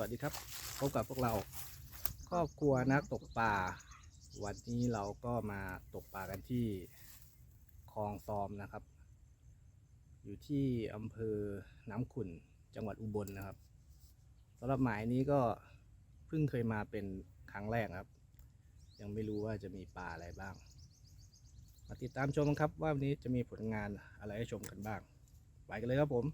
วัสดีครับพบกับพวกเรา ครอบครัวนักตกปลาวันนี้เราก็มาตกปลากันที่คลองซอมนะครับ อยู่ที่อำเภอน้ำขุ่นจังหวัดอุบลนะครับสำหรับหมายนี้ก็เพิ่งเคยมาเป็นครั้งแรกครับ ยังไม่รู้ว่าจะมีปลาอะไรบ้าง มาติดตามชมครับว่าวันนี้จะมีผลงานอะไรให้ชมกันบ้าง ไปกันเลยครับผม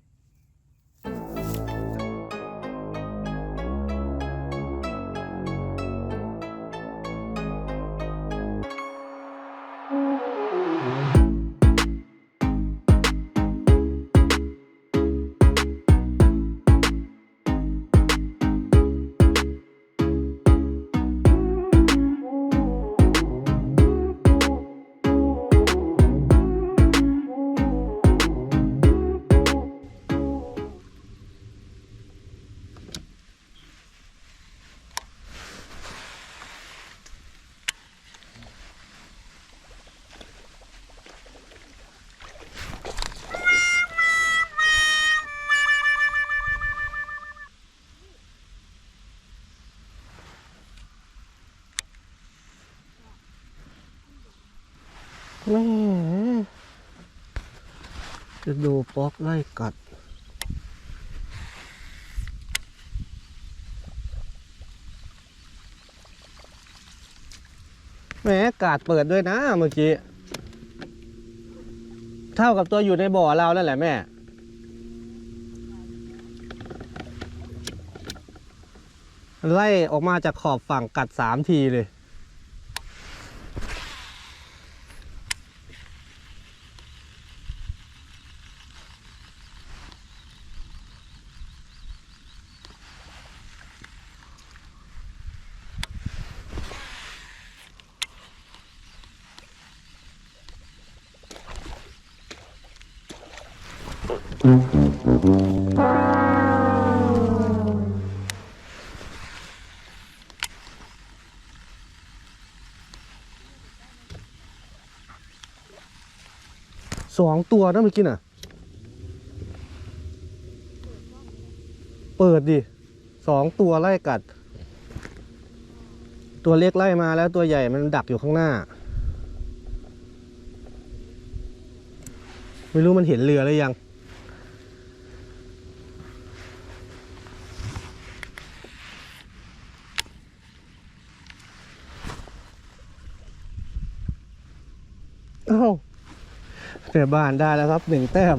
แม่จะดูป๊อกไล่กัด แหมกาดเปิดด้วยนะเมื่อกี้ เท่ากับตัวอยู่ในบ่อเรานั่นแหละแม่ไล่ออกมาจากขอบฝั่งกัดสามทีเลย องตัวนะเมื่อกี้น่ะ เปิดดิสองตัวไล่กัด ตัวเล็กไล่มาแล้วตัวใหญ่มันดักอยู่ข้างหน้า ไม่รู้มันเห็นเรือหรือยัง เอ้า เสียบ้านได้แล้วครับหนึ่งแต้ม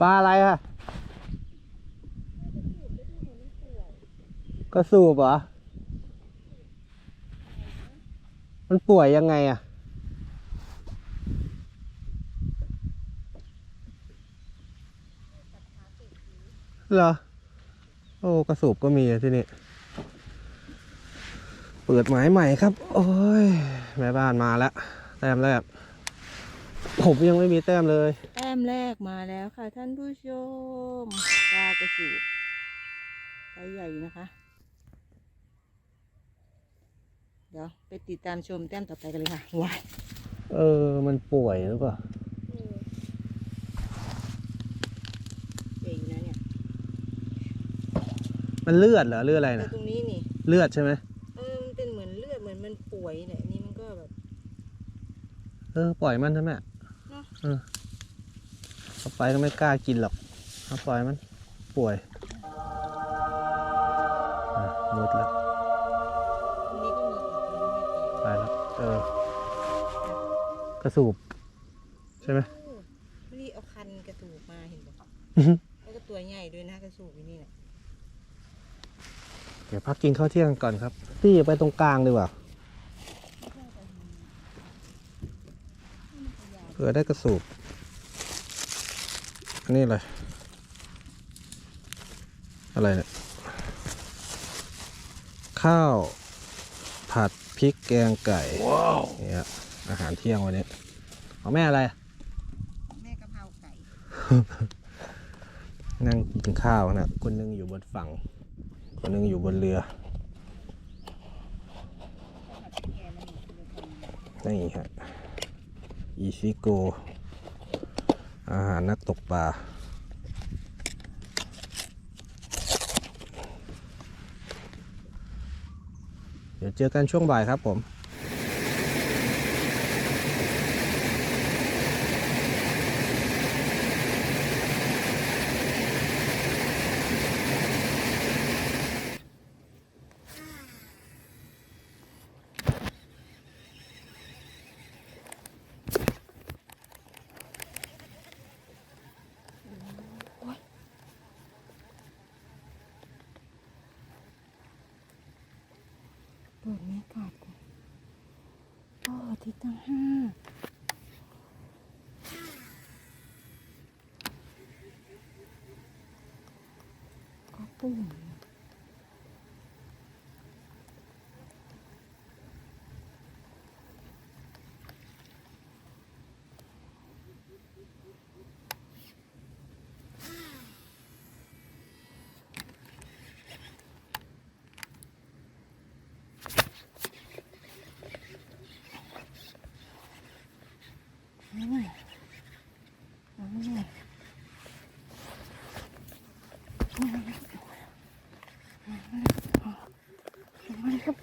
ปลาอะไรอะกระสูบเหรอ มันป่วยยังไงอะเหรอ โอ้ กระสูบก็มีที่นี่ เปิดหมายใหม่ครับ โอ้ย แม่บ้านมาแล้ว แต้มแรก ผมยังไม่มีแต้มเลย แต้มแรกมาแล้วค่ะท่านผู้ชมปลากระสูบไซส์ใหญ่อยู่นะคะ เดี๋ยวไปติดตามชมแต้มต่อไปกันเลยค่ะว้ายเออ มันป่วยหรือเปล่าใหญ่อยู่นะเนี่ยมันเลือดเหรอเลือดอะไรแต่นะตรงนี้นี่ เลือดใช่ไหม เออมันเป็นเหมือนเลือดเหมือนมันป่วยเนี่ยอันนี้มันก็แบบ เออปล่อยมันใช่ไหมเนอะเออเอาไปก็ไม่กล้ากินหรอกเอาปล่อยมัน ป่วยอะหมดแล้วตรงนี้ก็มีอีกตรงนี้ไม่ไปแล้วเออกระสูบ ใช่ไหมเออไม่ได้เอาคันกระสูบมาเห็นปะแล้วก็ตัวใหญ่ด้วยนะกระสูบอยู่นี่แหละเดี๋ยวพักกินข้าวเที่ยงก่อนครับพี่ไปตรงกลางดีกว่า ผื่อได้กระสูบอันนี้อะไร อะไรเนี่ย ข้าว ผัดพริกแกงไก่ว้าวเนี่ยอาหารเที่ยงวันนี้เอาแม่อะไร แม่กะเพราไก่ นั่งกินข้าวนะ คนหนึงอยู่บนฝั่ง คนหนึงอยู่บนเรือ นี่ฮะ อีซิโก อาหารนักตกปลาเดี๋ยวเจอกันช่วงบ่ายครับผม เปิดไม่กาดก่อนก็ทิศทั้งห้าก็ปุ่มอืมอืมมาเลยครับ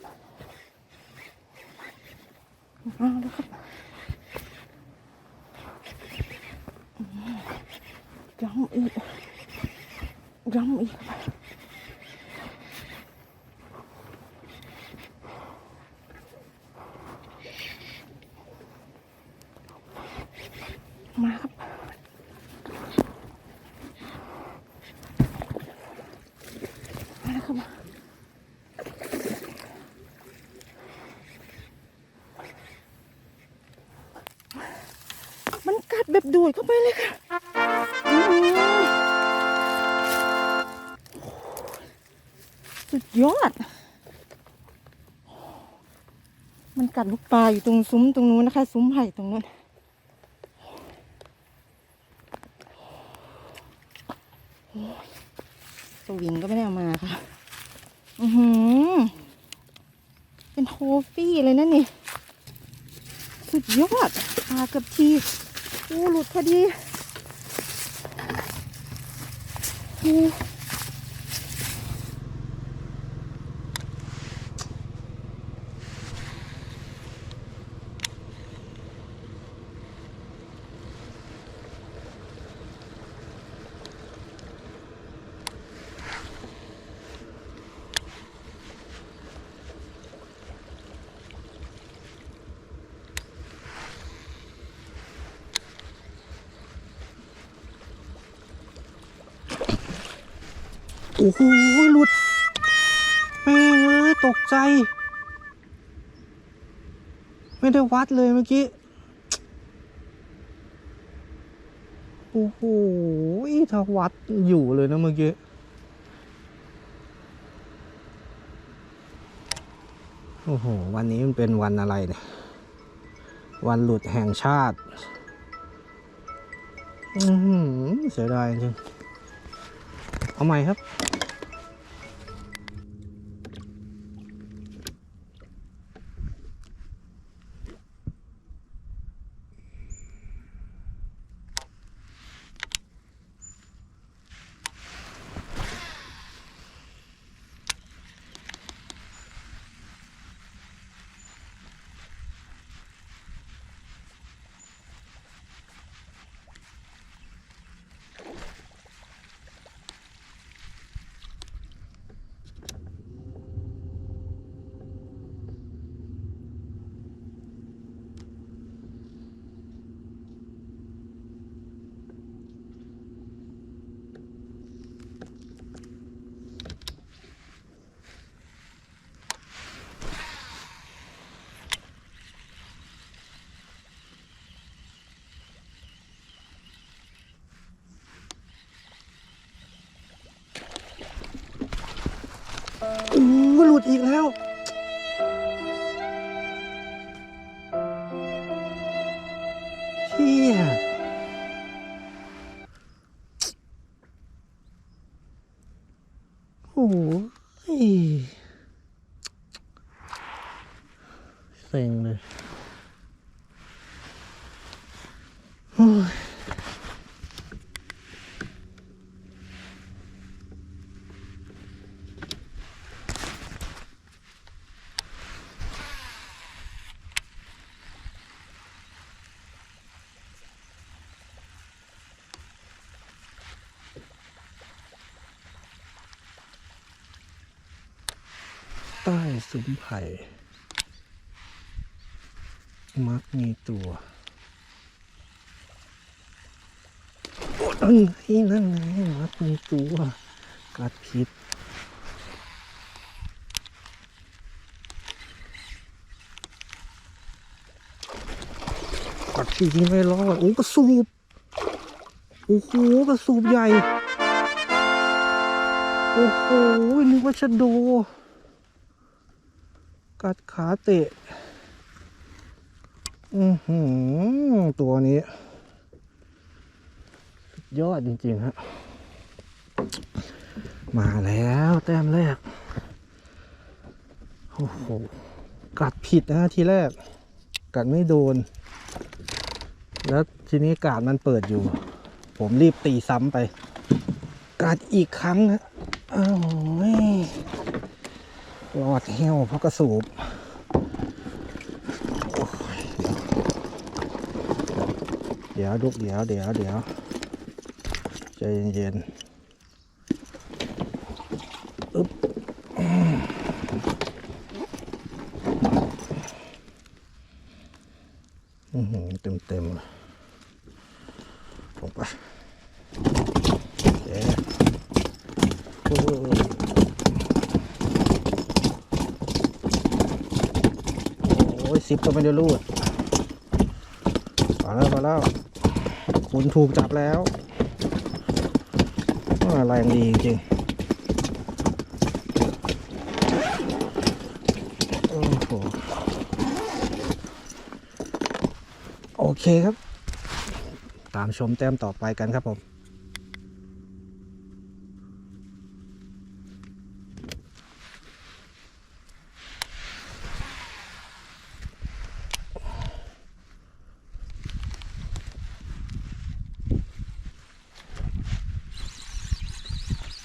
มาเลยครับอืมย้ำอีกย้ำอีกครับมาครับมาเลยครับมันกัด แบบดูดเข้าไปเลยค่ะสุดยอด มันกัดลูกปลาอยู่ตรงซุ้มตรงนู้นนะคะ ซุ้มไผ่ตรงนู้นสวิงก็ไม่ได้เอามาค่ะ อือหือ เป็นโทฟี่เลยนะนี่ สุดยอดปลากับที อู้หลุดพอดีอู้ โอ้โหหลุดแม่งเลยตกใจ ไม่ได้วัดเลยเมื่อกี้ โอ้โหถ้าวัดอยู่เลยนะเมื่อกี้โอ้โห วันนี้มันเป็นวันอะไรเนี่ย วันหลุดแห่งชาติ อือหือเสียดายจริง เอาใหม่ครับ อู้หลุ ดอีกแล้ว เฮียโอ้ยเซ็งเลย ซุ้มไผ่ มักมีตัวโอ้นั่นไงนั่นไงมักมีตัว กัดพิษกัดทีนี้ไม่รอดโอ้กระสูบโอ้โหกระสูบใหญ่ โอ้โหนึกว่าชะโด กัดขาเตะ อือหือ ตัวนี้สุดยอดจริง ๆ ฮะ มาแล้วแต้มแรก โอ้โห กัดผิดนะทีแรก กัดไม่โดน แล้วทีนี้กาดมันเปิดอยู่ ผมรีบตีซ้ำไป กัดอีกครั้งนะอ้าว รอดเหี้ยวเพราะกระสูบเดี๋ยวลูกเดี๋ยวเดี๋ยวเดี๋ยวใจเย็นๆอึ๊บอือหือเต็มเต็มๆเลยลงไปโอเคโอ้ย โอ้ยซิปก็ไม่ได้รูดมาแล้วมาแล้วคุณถูกจับแล้วอ่าแรงดีจริงโอ้โหโอเคครับ ตามชมแต้มต่อไปกันครับผม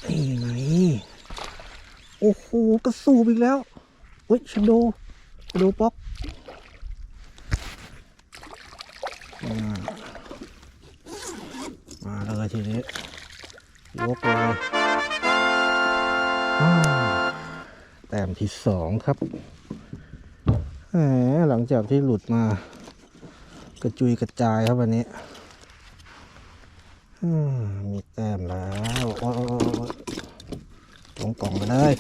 นี่ไง โอ้โหกระสูบอีกแล้วเฮ้ยชะโดชะโดป๊อกมาเลยทีนี้ยกเลยแต้มที่สองครับแหมหลังจากที่หลุดมา กระจุยกระจายครับวันนี้อืมมีแต้มแล้วโอ้ยโอ้ยโอ้ยโอ้ย ล่องไปเลย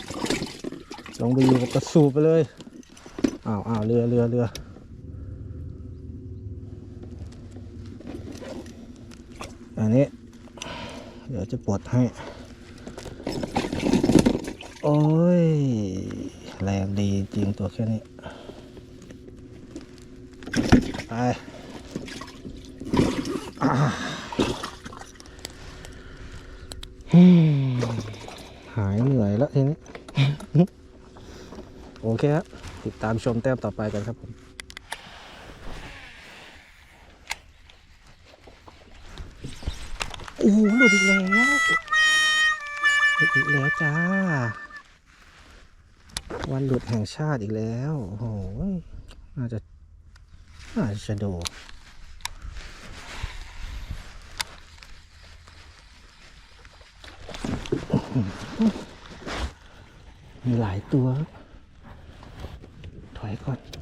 ลงไปอยู่กับกระสูบไปเลยอ้าวอ้าวเรือเรือเรืออันนี้ เดี๋ยวจะปลดให้ โอ้ย แรงดีจริงตัวแค่นี้ ไปอ่าอืมหายเหนื่อยแล้วทีนี้ โอ เคครับติดตามชมแต้มต่อไปกันครับผมโอ้โหหลุดอีกแล้วหลุดอีกแล้วจ้า วันหลุดแห่งชาติอีกแล้วโอ้โหน่าจะน่าจะโดมีหลายตัวถอย ก่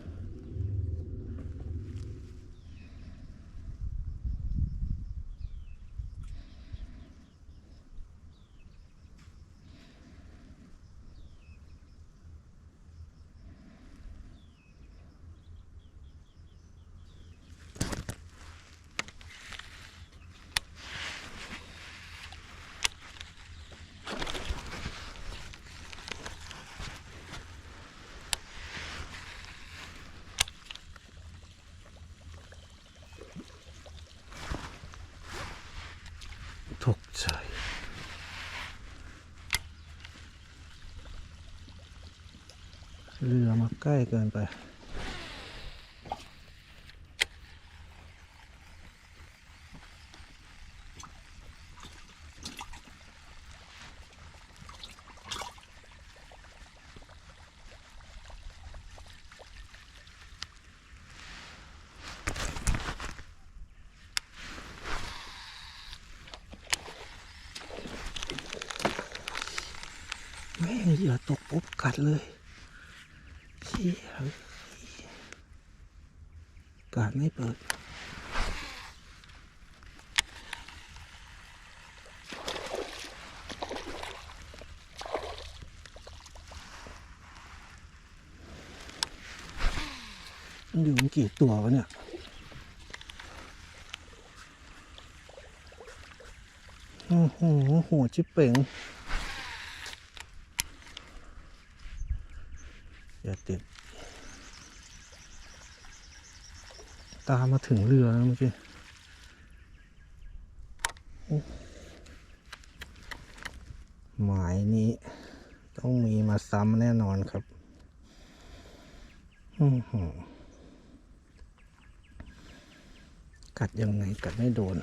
ใกล้เกินไป แม่เหยื่อตกปุ๊บกัดเลย กาดไม่เปิดมันอยู่กี่ตัววะเนี่ยโอ้โหโหชิบเป่ง อย่าติด ตามมาถึงเรือแล้วเมื่อกี้หมายนี้ ต้องมีมาซ้ำแน่นอนครับอื้อหือกัดยังไงกัดไม่โดน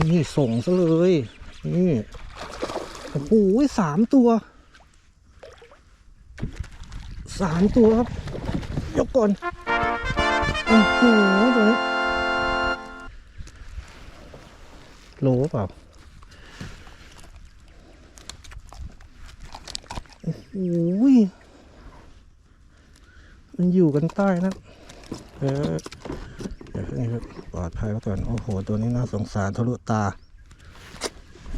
นี่ส่งซะเลย นี่โอ้โหสามตัวสามตัวครับ ยกก่อน โอ้โหตัวนี้โลเปล่าโอ้โหมันอยู่กันใต้นะ เออ นี่ครับปลอดภัยไว้ก่อนโอ้โห ตัวนี้น่าสงสารทะลุตา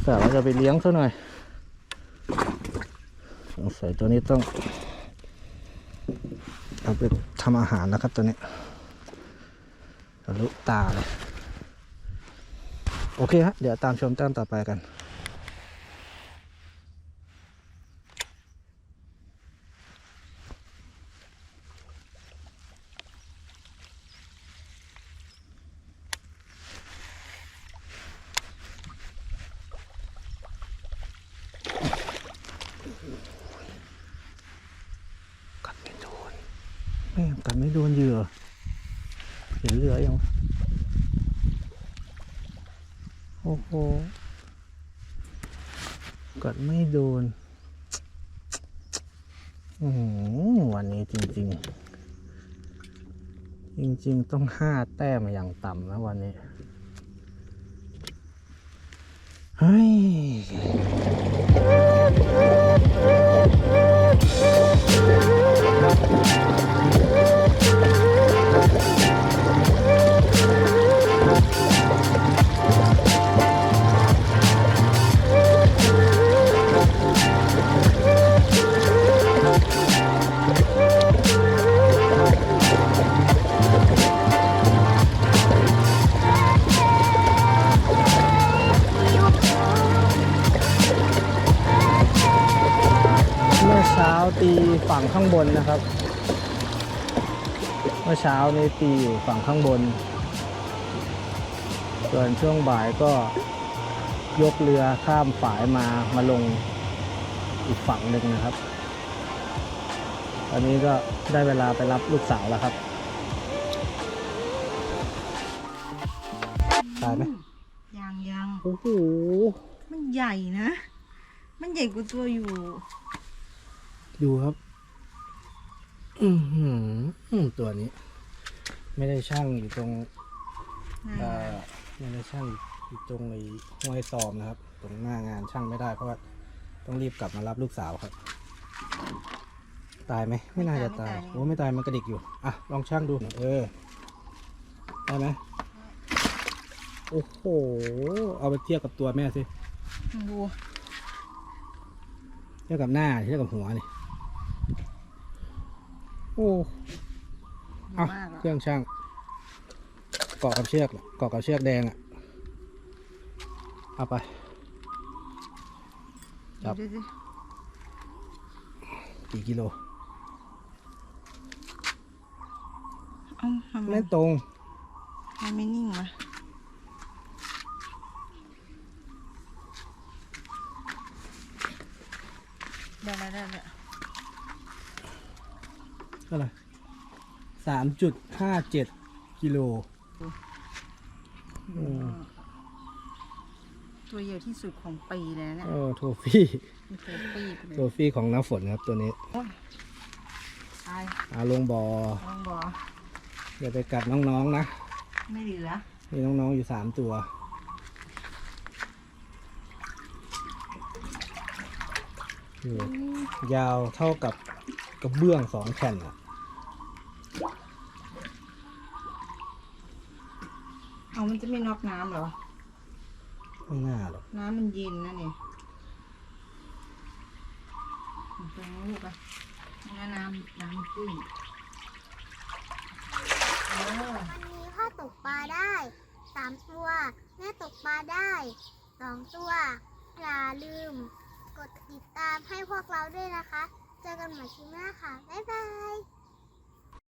แต่เราจะไปเลี้ยงซะหน่อยสงสัยตัวนี้ต้องเอาไปทำอาหารนะครับตัวนี้ทะลุตาเลย โอเคฮะ เดี๋ยวตามชมแต้มต่อไปกัน กัดไม่โดนแม่งกัดไม่โดนเหยื่อ เห็นเรือยังวะโอ้โห กัดไม่โดน อืมวันนี้ จริง ๆ จริง ๆ ต้องห้าแต้มอย่างต่ำนะวันนี้ เฮ้ย ตีฝั่งข้างบนนะครับ เมื่อเช้านี้ตีอยู่ฝั่งข้างบน ส่วนช่วงบ่ายก็ยกเรือข้ามฝายมามาลงอีกฝั่งหนึ่งนะครับ ตอนนี้ก็ได้เวลาไปรับลูกสาวแล้วครับตายไหมยังยังโอ้โหมันใหญ่นะ มันใหญ่กว่าตัวอยู่ ดูครับอือหืออืมตัวนี้ ไม่ได้ช่างอยู่ตรงเอ่อไม่ได้ช่างอยู่ตรงไอ้ห้วยซอมนะครับ ตรงหน้างานช่างไม่ได้เพราะว่าต้องรีบกลับมารับลูกสาวครับ ตายไหมไม่น่าจะตายโอ้ไม่ตายมันกระดิกอยู่อะลองช่างดูเออได้ไหมโอ้โห เอาไปเทียบกับตัวแม่สิดูเทียบกับหน้าเทียบกับหัวนี่ โอ้ดีเอามากเคอะรื่องช่างเกาะกับเชือกเหรอเกาะกับเชือกแดงอะเอาไปครับดูสิกี่กิโลเอ้าทำไมไม่ตรงมันไม่นิ่งวะ สามจุดห้าเจ็ดกิโลตัวใหญ่ที่สุดของปีแล้วเนี่ยโอ้โทฟี่โทฟี่ของน้ำฝนครับตัวนี้ตายอาลงบอ่ลงบอกอย่าไปกัดน้องๆนะ ไม่เหลือมีน้องๆอยู่สามตัวยยาวเท่ากับกระเบื้องสองแผ่นอะ มันจะไม่น็อกน้ำเหรอ ไม่น่าหรอก น้ำมันเย็นนะเนี่ยตรงลูกอะน้ำน้ำน้ำขึ้นเออวันนี้พ่อตกปลาได้สามตัวแม่ตกปลาได้สองตัวอย่าลืม กดติดตามให้พวกเราด้วยนะคะ เจอกันใหม่คลิปหน้าค่ะ บ๊ายบาย